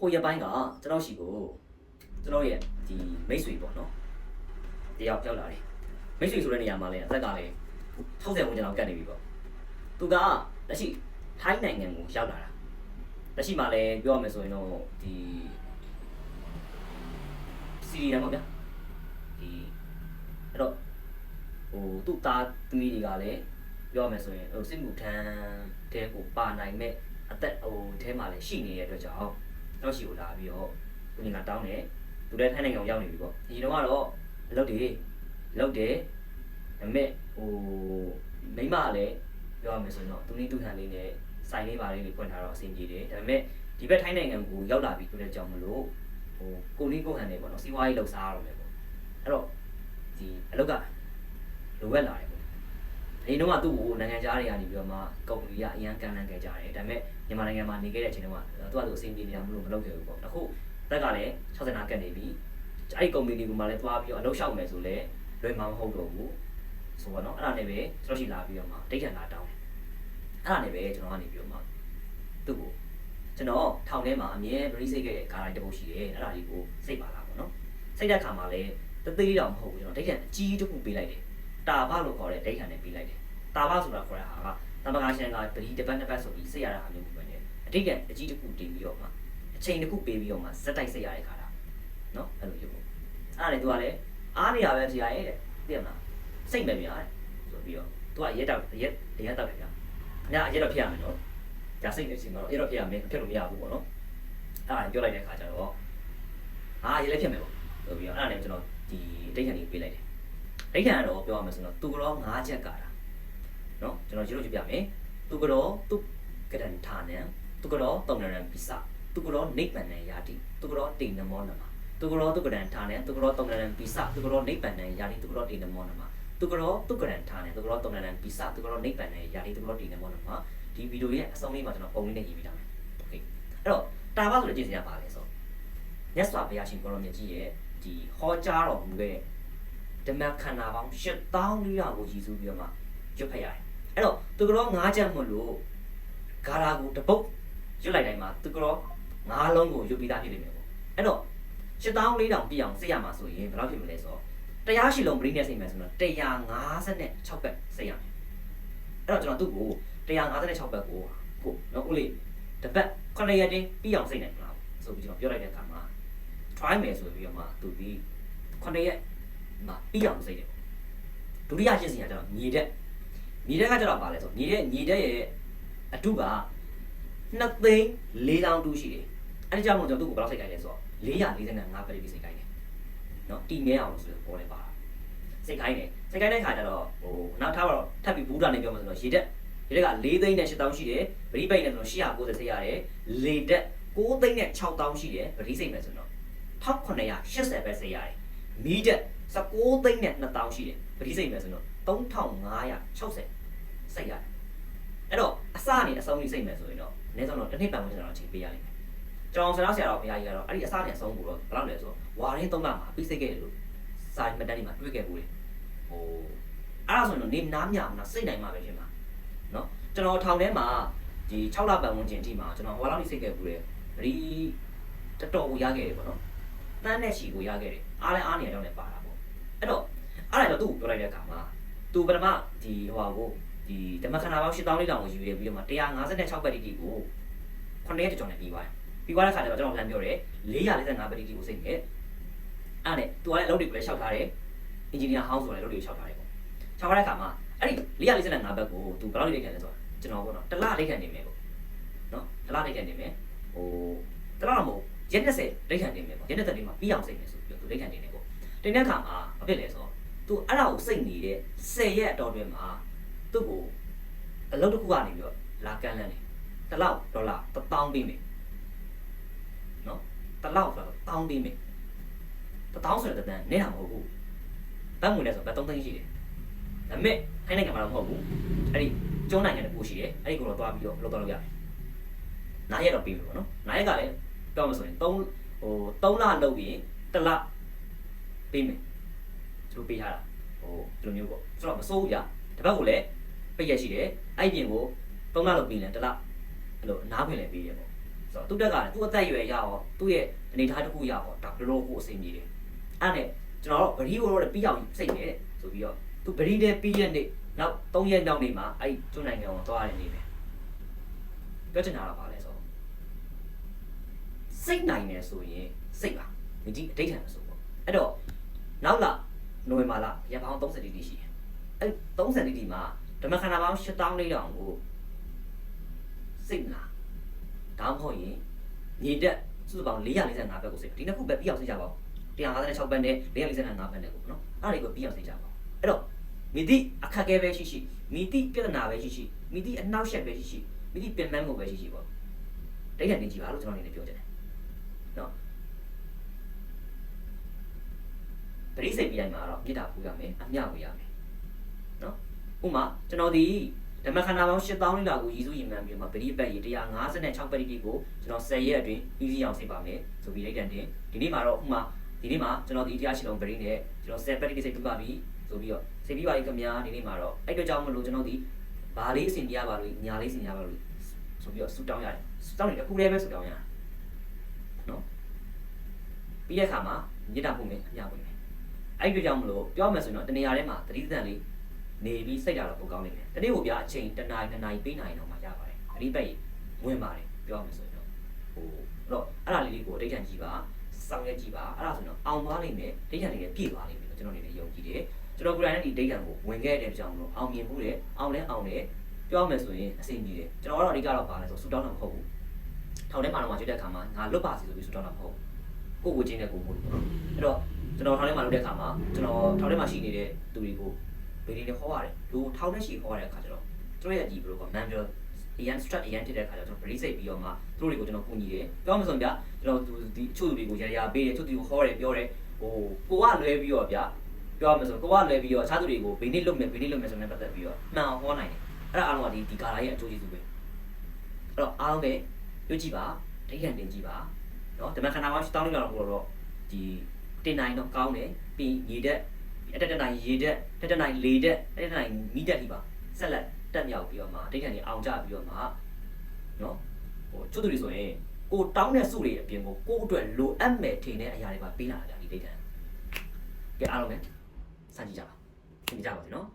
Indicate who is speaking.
Speaker 1: ဟိုရက်ပိုင်းကကျွန်တော်ရှိကိုကျွန်တော်ရဲ့ဒီမိတ်ဆွေပေါ့နော်တယောက်ရောက်လာတယ်မိတ်ဆွေဆိုတဲ့နေရာမှာလည်းအသက်ကလည်း60ဝန်းကျင်လောက်ကတ်နေပြီပေါ့သူကလက်ရှိထိုင်းနိုင်ငံကိုရောက်လာတာလက်ရှိမှာလည်းပြောရမယ်ဆိုရင်တော့ဒီစီရီနံပေါ့ဗျာဒီအဲ့တော့ဟိုသူ့သားသမီးတွေကလည်းပြောရမယ်ဆိုရင်ဟိုစစ်မှုထမ်းတဲကိုပါနိုင်မဲ့အသက်ဟိုအဲမှာလည်းရှိနေတဲ့အတွက်ကြောင့် တော့ရှိကိုလာပြီးတော့ကိုညီကတောင်းတယ်သူလည်းထိုင်းနိုင်ငံကိုရောက်နေပြီပေါ့ဒီတော့ကတော့အလုပ်တွေလုပ်တယ်ဒါပေမဲ့ဟိုမိမကလည်းပြောရမယ်ဆိုရင်တော့သူနည်းသူဟန်လေးနဲ့စိုင်လေးပါလေးတွေဖွင့်ထားတော့အဆင်ပြေတယ်ဒါပေမဲ့ဒီဘက်ထိုင်းနိုင်ငံကိုရောက်လာပြီဆိုတဲ့ကြောင့်မလို့ဟိုကိုနည်းကိုဟန်နေပေါ့နော်စီးပွားရေးလှုပ်ရှားရတော့မယ်ပေါ့အဲ့တော့ဒီအလုပ်ကလိုဝက်လာတယ်ပေါ့ အရင်တော့ကသူ့ကိုနိုင်ငံခြားတွေကနေပြီးတော့မှကုမ္ပဏီကအရန်ကန်လန်းခဲ့ကြတယ်ဒါပေမဲ့မြန်မာနိုင်ငံမှာနေခဲ့တဲ့အချိန်တုန်းကသူကသူအဆင်ပြေနေတာမလို့မလုပ်ခဲ့ဘူးပေါ့အခုတက်ကလည်း60နာကတ်နေပြီအဲ့ဒီကုမ္ပဏီကမှလည်းသွားပြီးတော့အလုပ်ရှောက်မယ်ဆိုလဲလွယ်မှာမဟုတ်တော့ဘူးဆိုတော့เนาะအဲ့ဒါနဲ့ပဲကျွန်တော်ရှိလာပြီးတော့မှဒိတ်ထန်လာတောင်းတယ်အဲ့ဒါနဲ့ပဲကျွန်တော်ကနေပြီးတော့မှသူ့ကိုကျွန်တော်ထောင်ထဲမှာအမြဲဗရိစိတ်ခဲ့တဲ့ကားတိုင်းတစ်ပုတ်ရှိတယ်အဲ့ဒါလေးကိုစိတ်ပါလာပေါ့နော်စိတ်တဲ့ခါမှာလည်းတသေးတော့မဟုတ်ဘူးကျွန်တော်ဒိတ်ထန်အကြီးတစ်ခုပေးလိုက်တယ် တာဘလို့ခေါ်တဲ့ဒိဋ္ဌာန်နဲ့ပြီးလိုက်တယ်တာဘဆိုတာခေါ်တဲ့ဟာကသမဂါရှင်ကပရိတပတ်နှစ်ပတ်ဆိုပြီးစိတ်ရတာဟာမျိုးပဲနဲ့အတိတ်ကအကြီးတစ်ခုတင်ပြီးတော့မှအချိန်တစ်ခုပေးပြီးတော့မှဇက်တိုက်စိတ်ရတဲ့ခါတာနော်အဲ့လိုမျိုးပေါ့အဲ့ဒါနဲ့သူကလည်းအားနေရပဲတရားရဲ့တဲ့သိရမလားစိတ်မများတယ်ဆိုပြီးတော့သူကရက်တော့ရက်တရားတောက်တယ်ဗျာညရက်တော့ဖြစ်ရမယ်နော်ဒါစိတ်နဲ့ရှင်တော့ရက်တော့ဖြစ်ရမယ်ဖြစ်လို့မရဘူးပေါ့နော်အဲ့ဒါပြောလိုက်တဲ့ခါကျတော့အားရက်လည်းဖြစ်မယ်ပေါ့ဆိုပြီးတော့အဲ့ဒါနဲ့ကျွန်တော်ဒီအတိတ်ကနေပေးလိုက်တယ် ဒိတ်ခံကတော့ပြောရမယ်ဆိုတော့သူကတော့၅ချက်ကတာ เนาะကျွန်တော်ရေးလို့ကြည့်ပြမယ်သူကတော့သူကရန်ဌာနံသူကတော့တုံနရံပိစသူကတော့နိဗ္ဗာန်နဲ့ယာတိသူကတော့တိနမောနမသူကတော့သူကရန်ဌာနံသူကတော့တုံနရံပိစသူကတော့နိဗ္ဗာန်နဲ့ယာတိသူကတော့တိနမောနမသူကတော့သူကရန်ဌာနံသူကတော့တုံနရံပိစသူကတော့နိဗ္ဗာန်နဲ့ယာတိသူကတော့တိနမောနမဒီဗီဒီယိုရဲ့အဆုံးလေးမှာကျွန်တော်ပုံလေးနဲ့ရေးပြထားမယ်โอเคအဲ့တော့တာဘဆိုတဲ့ကြည့်စရာပါလဲဆိုမြတ်စွာဘုရားရှင်ကိုရောမြတ်ကြီးရဲ့ဒီဟောကြားတော်မူခဲ့တဲ့ ဓမ္မခန္ဓာပေါင်း8400ကိုရည်စူးပြီးတော့မှရွတ်ဖတ်ရတယ်အဲ့တော့သူကတော့ငါးချက်မလို့ဂါရာကိုတပုတ်ရွတ်လိုက်တိုင်းမှာသူကတော့ငါးလုံးကိုရွတ်ပြီးသားဖြစ်နေတယ်ပေါ့အဲ့တော့7400ပြည့်အောင်စိတ်ရမှာဆိုရင်ဘယ်လောက်ဖြစ်မလဲဆိုတော့တရားရှိလုံးပရိနဲ့စိတ်မယ်ဆိုတော့156ဘက်စိတ်ရမယ်အဲ့တော့ကျွန်တော်သူ့ကို156ဘက်ကိုကိုနော်ဦးလေးတစ်ပတ်9ရက်တင်းပြီးအောင်စိတ်နိုင်မလားဆိုပြီးကျွန်တော်ပြောလိုက်တဲ့အခါမှာ try မယ်ဆိုပြီးတော့မှသူဒီ9ရက် မှာပြီးအောင်စိတ်တယ်ဒုတိယရှင်းစီကကျတော့ညီတဲ့ညီတဲ့ကကျတော့ပါလဲဆိုညီတဲ့ညီတဲ့ရဲ့အတုက2သိန်း4000တူရှိတယ်အဲ့ဒီကြောင့်မို့ကျွန်တော်သူ့ကိုဘယ်လောက်စိတ်ခိုင်းလဲဆိုတော့445ပဲပြီးစိတ်ခိုင်းတယ်နော်တီမဲအောင်လို့ဆိုတော့ပေါ်လဲပါစိတ်ခိုင်းတယ်စိတ်ခိုင်းတဲ့ခါကျတော့ဟိုနောက်ထားတော့ထပ်ပြီးဘူးတာနေပြောမှဆိုတော့ရေတက်ရေတက်က4သိန်းနဲ့8000ရှိတယ်ဗရိပိတ်နဲ့ဆိုတော့890စိတ်ရတယ်လေတက်6သိန်းနဲ့6000ရှိတယ်ဗရိစိတ်မယ်ဆိုတော့1980ပဲစိတ်ရတယ်မီးတက် 19သိန်းနဲ့2000ရှိတယ်ဗရိစိတ်မယ်ဆိုတော့3560စိတ်ရတယ်အဲ့တော့အစအနေအဆုံးကြီးစိတ်မယ်ဆိုရင်တော့အနည်းဆုံးတော့တစ်နှစ်ပတ်ဝန်းကျင်တော့အချိန်ပေးရလိမ့်မယ်ကျွန်တော်ဆရာဆရာတော်ဘုရားကြီးကတော့အဲ့ဒီအစနဲ့အဆုံးကိုတော့ဘယ်လောက်လဲဆိုတော့ဝါရင်း၃လမှာပြီးစိတ်ခဲ့တယ်လို့စာမတန်းဒီမှာတွေ့ခဲ့ဘူးလေဟိုအဲ့ဒါဆိုရင်တော့နေနားမြမလားစိတ်နိုင်မှာပဲဖြစ်မှာနော်ကျွန်တော်ထောင်ထဲမှာဒီ6လပတ်ဝန်းကျင်အထိမှာကျွန်တော်ဟိုလောက်ထိစိတ်ခဲ့ဘူးလေဒီတော်တော်ကိုရခဲ့တယ်ပေါ့နော်တန်းနဲ့ချီကိုရခဲ့တယ်အားလည်းအားနေရတော့လည်းပါတာပေါ့အဲ့တော့အဲ့ဒါ တော့သူ့ကိုပြောလိုက်တဲ့အခါမှာသူပထမဒီဟိုဟာကိုဒီဓမ္မခန္ဓာပေါင်း8000လေးတောင်ကိုယူရပြီးတော့မှ156ပတ်တိတိကို9ရက်ကျော်နဲ့ပြီးသွားတယ်ပြီးသွားတဲ့ခါကျတော့ကျွန်တော်ပြန်ပြောတယ်445ပတ်တိတိကိုစိတ်နဲ့အဲ့နဲ့သူကလည်းအလုပ်တွေကိုလည်းလျှောက်ထားတယ်အင်ဂျင်နီယာဟောင်းဆိုလည်းအလုပ်တွေကိုလျှောက်ထားတယ်ပေါ့လျှောက်ထားတဲ့ခါမှာအဲ့ဒီ445ပတ်ကိုသူဘယ်လောက်လိမ့်ခံလဲဆိုတော့ကျွန်တော်ပေါ့နော်တစ်လလိမ့်ခံနေမယ်ပေါ့နော်တစ်လလိမ့်ခံနေမယ်ဟိုတစ်လတော့မဟုတ်ရက်20လိမ့်ခံနေမယ်ပေါ့ရက်20လေးမှာပြီးအောင်စိတ်မယ်ဆိုပြီးတော့သူလိမ့်ခံနေတယ်ပေါ့တင်တဲ့ခါမှာဘာဖြစ်လဲဆိုတော့ သူအဲ့ဒါကိုစိတ်နေတဲ့10ရက်အတော်တွင်မှာသူ့ကိုအလုပ်တစ်ခုကနေပြီးတော့လာကမ်းလန်းတယ်တစ်လောက်ဒေါ်လာ1000ပေးမယ်နော်တစ်လောက်ဆိုတော့1000ပေးမယ်1000ဆိုတဲ့တန်းနဲ့တာမဟုတ်ဘူးဘတ်ငွေနဲ့ဆိုဘတ်3သိန်းရှိတယ်ဒါပေမဲ့ခိုင်းနိုင်ငံမှာတော့မဟုတ်ဘူးအဲ့ဒီကျုံးနိုင်ငံတစ်ခုရှိတယ်အဲ့ဒီကိုတော့သွားပြီးတော့လုပ်တော့လုပ်ရတယ်နားရက်တော့ပြီးပြီပေါ့နော်နားရက်ကလည်းပြောမှဆိုရင်3ဟို3လလုပ်ပြီးတစ်လပေးမယ် သူတို့ပေးထားတာဟိုဒီလိုမျိုးပေါ့ဆိုတော့မစိုးဘူးဗျာတစ်ပတ်ကိုလည်းပိတ်ရက်ရှိတယ်အဲ့ဒီပြင်ကို၃လလောက်ပြီးရင်တစ်လအဲ့လိုနားခွင့်လည်းပေးရပေါ့ဆိုတော့သူ့တက်ကသူ့အသက်အရွယ်ရအောင်သူ့ရဲ့အနေအထားတစ်ခုရအောင်ဒါဘလို့ကိုအဆင်ပြေတယ်အဲ့နဲ့ကျွန်တော်တို့ဗရီကိုတော့ပြီးအောင်စိတ်နေတယ်ဆိုပြီးတော့သူဗရီတဲ့ပြီးရက်နေ့နောက်3ရက်နောက်နေ့မှာအဲ့ကျွန်းနိုင်ငံကိုသွားရတဲ့နေ့ပဲပြောချင်တာကဘာလဲဆိုတော့စိတ်နိုင်နေဆိုရင်စိတ်ပါဒီဒီအတိတ်ထံဆိုပေါ့အဲ့တော့နောက်လာ နိုဝင်ဘာလရက်ပေါင်း30တိတိရှိတယ်အဲ့30တိတိမှာဓမ္မခန္ဓာပေါင်း8000လေးတောင်ကိုစိတ်လားဒါမှမဟုတ်ရင်ညီတက်စုစုပေါင်း445ဘက်ကိုစိတ်ဒီနှစ်ခုပဲပြီးအောင်စိတ်ကြပါဦး156ဘက်နဲ့445ဘက်နဲ့ကိုနော်အဲ့ဒါတွေကိုပြီးအောင်စိတ်ကြပါဦးအဲ့တော့မိတိအခက်အခဲပဲရှိရှိမိတိပြဿနာပဲရှိရှိမိတိအနှောက်အယှက်ပဲရှိရှိမိတိပြင်ပန်းမှုပဲရှိရှိပေါ့တိတ်တန်နေကြည့်ပါလို့ကျွန်တော်အနေနဲ့ပြောချင်တယ်နော် ပရိစိတ်ပြတိုင်းမှာတော့မေတ္တာပူရမယ်အမျှဝေရမယ်နော်ဥမာကျွန်တော်ဒီဓမ္မခန္ဓာပေါင်း8000လေးလောက်ကိုရည်စူးရင်မှန်ပြီးတော့ပရိပတ်ရေ156ပရိတိကိုကျွန်တော်10ရက်အတွင်းပြီးစီးအောင်စိတ်ပါမယ်ဆိုပြီးလိုက်တန်တင်ဒီနေ့မှာတော့ဥမာဒီနေ့မှာကျွန်တော်ဒီတရားရှိလုံးပရိနဲ့ကျွန်တော်10ပရိတိစိတ်ပြပါပြီဆိုပြီးတော့စိတ်ပြပါပြီခင်ဗျာဒီနေ့မှာတော့အဲ့အတွက်ကြောင့်မလို့ကျွန်တော်ဒီဘာလေးအစဉ်ပြရပါလို့ညာလေးအစဉ်ရပါလို့ဆိုပြီးတော့ဆူတောင်းရတယ်ဆူတောင်းနေတယ်ခုလေးပဲဆူတောင်းရတယ်နော်ပြီးတဲ့အခါမှာမေတ္တာပို့မယ်အမျှပို့မယ် အဲ့ဒီကြောင့်မလို့ပြောမယ်ဆိုရင်တော့တနေရာထဲမှာတတိသန့်လေးနေပြီးစိတ်ဓာတ်တော့ပိုကောင်းနေတယ်။တနေ့ကိုပြအချိန်တစ်နာရီနှစ်နာရီပေးနိုင်တော့မှရပါတယ်။အဒီပက်ဝင်ပါတယ်ပြောမယ်ဆိုရင်တော့ဟိုအဲ့တော့အဲ့ဒါလေးလေးကိုအဋ္ဌံကြည့်ပါစောင့်ရကြည့်ပါအဲ့ဒါဆိုရင်တော့အောင်သွားနိုင်မယ်အဋ္ဌံလေးလည်းပြည့်သွားနိုင်မယ်လို့ကျွန်တော်အနေနဲ့ယုံကြည်တယ်။ကျွန်တော်ကိုယ်တိုင်လည်းဒီအဋ္ဌံကိုဝင်ခဲ့တဲ့ကြောင့်မလို့အောင်မြင်မှုတယ်အောင်လဲအောင်တယ်ပြောမယ်ဆိုရင်အဆင်ပြေတယ်ကျွန်တော်ကတော့အဓိကတော့ပါလဲဆိုဆူတောင်းတာမဟုတ်ဘူး။ထောင်ထဲမှာတော့မှကျွတ်တဲ့အခါမှာငါလွတ်ပါစီဆိုပြီးဆူတောင်းတာမဟုတ်ဘူး။ကိုယ်ကိုချင်းနဲ့ကိုယ်မို့လို့ပေါ့နော်။အဲ့တော့ ကျွန်တော်ထောင်ထဲမှာလုပ်တဲ့အခါမှာကျွန်တော်ထောင်ထဲမှာရှိနေတဲ့သူတွေကိုဗီဒီယိုနဲ့ခေါ်ရတယ်လူထောင်ထဲရှိခေါ်ရတဲ့အခါကျတော့သူတို့ရဲ့ဒီဘယ်လိုကမန်ပြောအရန် strat အရန်ဖြစ်တဲ့အခါကျတော့ကျွန်တော် brace စိတ်ပြီးတော့မှသူတို့တွေကိုကျွန်တော်ကူညီတယ်ပြောမှဆိုရင်ဗျာကျွန်တော်ဒီအချို့လူတွေကိုရရပေးတယ်အချို့သူတွေကိုခေါ်တယ်ပြောတယ်ဟိုကိုကလွဲပြီးတော့ဗျာပြောမှဆိုကိုကလွဲပြီးတော့အခြားသူတွေကိုဘယ်နည်းလုပ်မယ်ဘယ်နည်းလုပ်မယ်ဆိုတဲ့ပတ်သက်ပြီးတော့မှန်အောင်ဟောနိုင်တယ်အဲ့ဒါအားလုံးကဒီဒီကာလာရဲ့အကျိုးကျေးဇူးပဲအဲ့တော့အားလုံးပဲရွတ်ကြည့်ပါဒိဋ္ဌံတင်ကြည့်ပါနော်ဓမ္မခန္ဓာမှာတောင်းလို့ရတော့တော့ဒီ တင်နိုင်တော့ကောင်းတယ်ပြီးရေတက်အတက်တက်နိုင်ရေတက်တက်တက်နိုင်လေတက်တက်တက်နိုင်မိတက်ဒီပါဆက်လက်တက်မြောက်ပြီးတော့မှအတိတ်ကနေအောင်ကြပြီးတော့မှနော်ဟိုကျွတ်သူတွေဆိုရင်ကိုတောင်းတဲ့စုတွေအပြင်ကိုကိုအတွက်လိုအပ်မယ်ထင်တဲ့အရာတွေပါပေးလာတာဒီဒိတ်တန်ကဲအားလုံးပဲစမ်းကြည့်ကြပါသင်ကြပါစေနော်